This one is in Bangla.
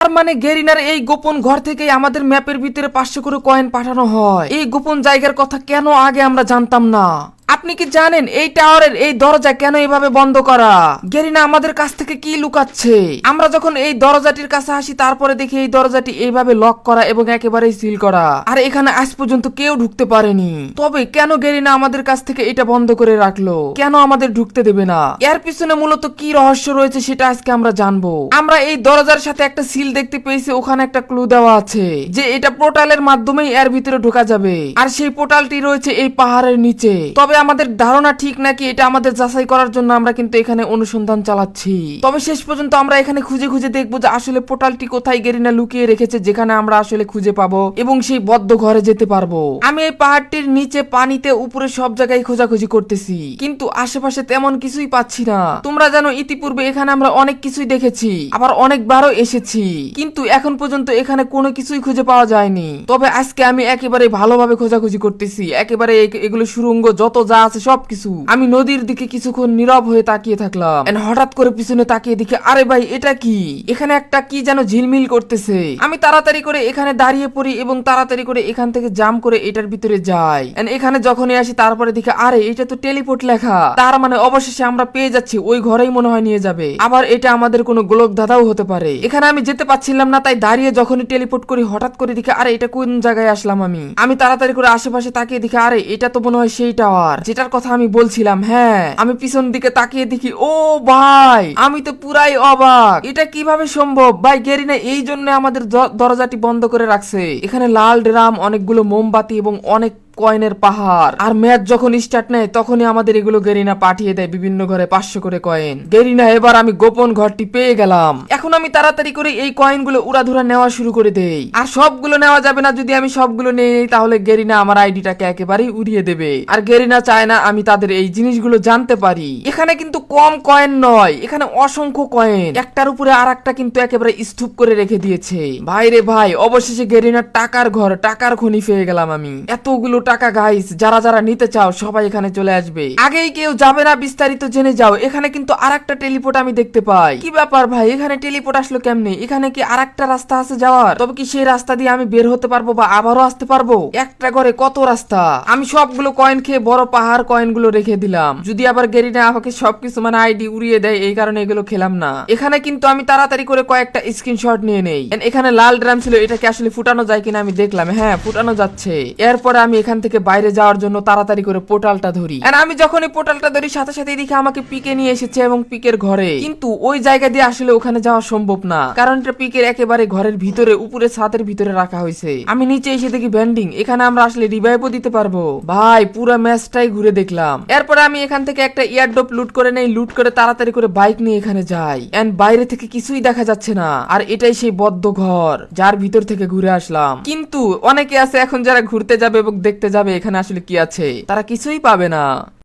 তার মানে গেরিনার এই গোপন ঘর থেকেই আমাদের ম্যাপের ভিতরে পাঁচশো করে কয়েন পাঠানো হয়। এই গোপন জায়গার কথা কেন আগে আমরা জানতাম না? আপনি কি জানেন এই টাওয়ারের এই দরজা কেন এইভাবে বন্ধ করা? গেরিনা আমাদের কাছ থেকে কি লুকাচ্ছে? আমরা যখন এই দরজাটির কাছে আসি, তারপরে দেখি এই দরজাটি এইভাবে লক করা এবং একেবারেই সিল করা। আর এখানে আজ পর্যন্ত কেউ ঢুকতে পারেনি। তবে কেন গেরিনা আমাদের কাছ থেকে এটা বন্ধ করে রাখল? কেন আমাদের ঢুকতে দেবে না? এর পিছনে মূলত কি রহস্য রয়েছে সেটা আজকে আমরা জানব। আমরা এই দরজার সাথে একটা সিল দেখতে পেয়েছি, ওখানে একটা ক্লু দেওয়া আছে যে এটা পোর্টালের মাধ্যমেই এর ভিতরে ঢোকা যাবে। আর সেই পোর্টালটি রয়েছে এই পাহাড়ের নিচে। তবে আমাদের ধারণা ঠিক নাকি এটা আমাদের যাচাই করার জন্য আমরা কিন্তু এখানে অনুসন্ধান চালাচ্ছি? তবে শেষ পর্যন্ত আমরা এখানে খুঁজে খুঁজে দেখব যে আসলে পোর্টালটি কোথায় গেরিনা লুকিয়ে রেখেছে, যেখানে আমরা আসলে খুঁজে পাবো এবং সেই বদ্ধ ঘরে যেতে পারব। আমি এই পাহাড়টির নিচে পানিতে উপরে সব জায়গায় খোঁজাখুঁজি করতেছি, কিন্তু আশেপাশে তেমন কিছুই পাচ্ছি না। তোমরা জানো, ইতিপূর্বে এখানে আমরা অনেক কিছুই দেখেছি, আবার অনেকবারও এসেছি, কিন্তু এখন পর্যন্ত এখানে কোনো কিছুই খুঁজে পাওয়া যায়নি। তবে আজকে আমি একেবারে ভালোভাবে খোঁজাখুঁজি করতেছি, একেবারে এগুলো সুরঙ্গ, যত যা আছে সবকিছু। আমি নদীর দিকে কিছুক্ষণ নীরব হয়ে তাকিয়ে থাকলাম। And হঠাৎ করে পিছনে তাকিয়ে দেখি, আরে ভাই, এটা কি? এখানে একটা কি যেন ঝিলমিল করতেছে। আমি তাড়াতাড়ি করে এখানে দাঁড়িয়ে পড়ি এবং তাড়াতাড়ি করে এখান থেকে জাম করে এটার ভিতরে যাই। And এখানে যখনই আসি, তারপরে দেখি, আরে, এটা তো টেলিপোর্ট লেখা। তার মানে অবশেষে আমরা পেয়ে যাচ্ছি, ওই ঘরেই মনে হয় নিয়ে যাবে। আবার এটা আমাদের কোনো গোলক ধাঁধাও হতে পারে। এখানে আমি যেতে পারছিলাম না, তাই দাঁড়িয়ে যখনই টেলিপোর্ট করি, হঠাৎ করে দেখি, আরে, এটা কোন জায়গায় আসলাম আমি? আমি তাড়াতাড়ি করে আশেপাশে তাকিয়ে দেখি, আরে, এটা তো মনে হয় সেই টাওয়ার। যেটার কথা আমি বলছিলাম হ্যাঁ। আমি পিছন দিকে তাকিয়ে দেখি, ও ভাই, আমি তো পুরাই অবাক। এটা কীভাবে সম্ভব? ভাই, গেরিনা এই জন্য আমাদের দরজাটি বন্ধ করে রাখছে। এখানে লাল ড্রাম, অনেকগুলো মোমবাতি এবং অনেক কয়েনের পাহাড়। আর ম্যাচ যখন স্টার্ট নেয়, তখনই আমাদের এগুলো গেরিনা পাঠিয়ে দেয় বিভিন্ন ঘরে পাঁচশো করে কয়েন। গেরিনা, এবার আমি গোপন ঘরটি পেয়ে গেলাম। এখন আমি তাড়াতাড়ি করে এই কয়েনগুলো উড়াধুরা নেওয়া শুরু করে দেই। আর সবগুলো নেওয়া যাবে না, যদি আমি সবগুলো নিয়ে নিই, তাহলে গেরিনা আমার আইডিটাকে একেবারেই উড়িয়ে দেবে। আর গেরিনা চায় না আমি তাদের এই জিনিসগুলো জানতে পারি। এখানে কিন্তু কম কয়েন নয়, এখানে অসংখ্য কয়েন। একটার উপরে আর একটা কিন্তু একেবারে স্তূপ করে রেখে দিয়েছে। ভাই রে ভাই, অবশেষে গেরিনার টাকার ঘর, টাকার খনি পেয়ে গেলাম আমি। এতগুলো টাকা গাইস যারা যারা নিতে চাও, সবাই এখানে চলে আসবে। আগেই কেউ যাবে না, বিস্তারিত জেনে যাও। এখানে কিন্তু আর একটা টেলিপোর্ট আমি দেখতে পাই। কি ব্যাপার ভাই? এখানে টেলিপোর্ট আসলো কেমনে? এখানে কি আর একটা রাস্তা আছে যাওয়ার? তবে কি সেই রাস্তা দিয়ে আমি বের হতে পারব বা আবারও আসতে পারব? একটা ঘরে কত রাস্তা? আমি সবগুলো কয়েন খেয়ে বড় পাহাড় কয়েনগুলো রেখে দিলাম। যদি আবার গেরিনা আমাকে সবকিছু মানে আইডি উড়িয়ে দেয়, এই কারণে এগুলো খেলাম না। এখানে কিন্তু আমি তাড়াতাড়ি করে কয়েকটা স্ক্রিনশট নিয়ে নেই। এখানে লাল ড্রাম ছিল, এটাকে আসলে ফুটানো যায় কিনা আমি দেখলাম। হ্যাঁ ফুটানো যাচ্ছে। এরপরে আমি এখান থেকে বাইরে যাওয়ার জন্য তাড়াতাড়ি করে পোর্টালটা ধরি। And আমি এই পোর্টালটা ধরি, সাথে সাথে দেখি আমাকে পিকে নিয়ে এসেছে এবং পিকের ঘরে। কিন্তু ওই জায়গা দিয়ে আসলে ওখানে যাওয়া সম্ভব না, কারণ এটা পিকের একেবারে ঘরের ভিতরে উপরে ছাদের ভিতরে রাখা হয়েছে। আমি নিচে এসে দেখি ব্যান্ডিং, এখানে আমরা আসলে রিভাইভও দিতে পারব। ভাই, পুরো ম্যাচটাই ঘুরে দেখলাম। এরপরে আমি এখান থেকে একটা ইয়ারড্রপ লুট করে নেই লুট করে তাড়াতাড়ি করে বাইক নিয়ে এখানে যাই। এন্ড বাইরে থেকে কিছুই দেখা যাচ্ছে না। আর এটাই সেই বদ্ধ ঘর, যার ভিতর থেকে ঘুরে আসলাম। কিন্তু অনেকে আছে এখন যারা ঘুরতে যাবে এবং দেখতে যাবে এখানে আসলে কি আছে। তারা কিছুই পাবে না।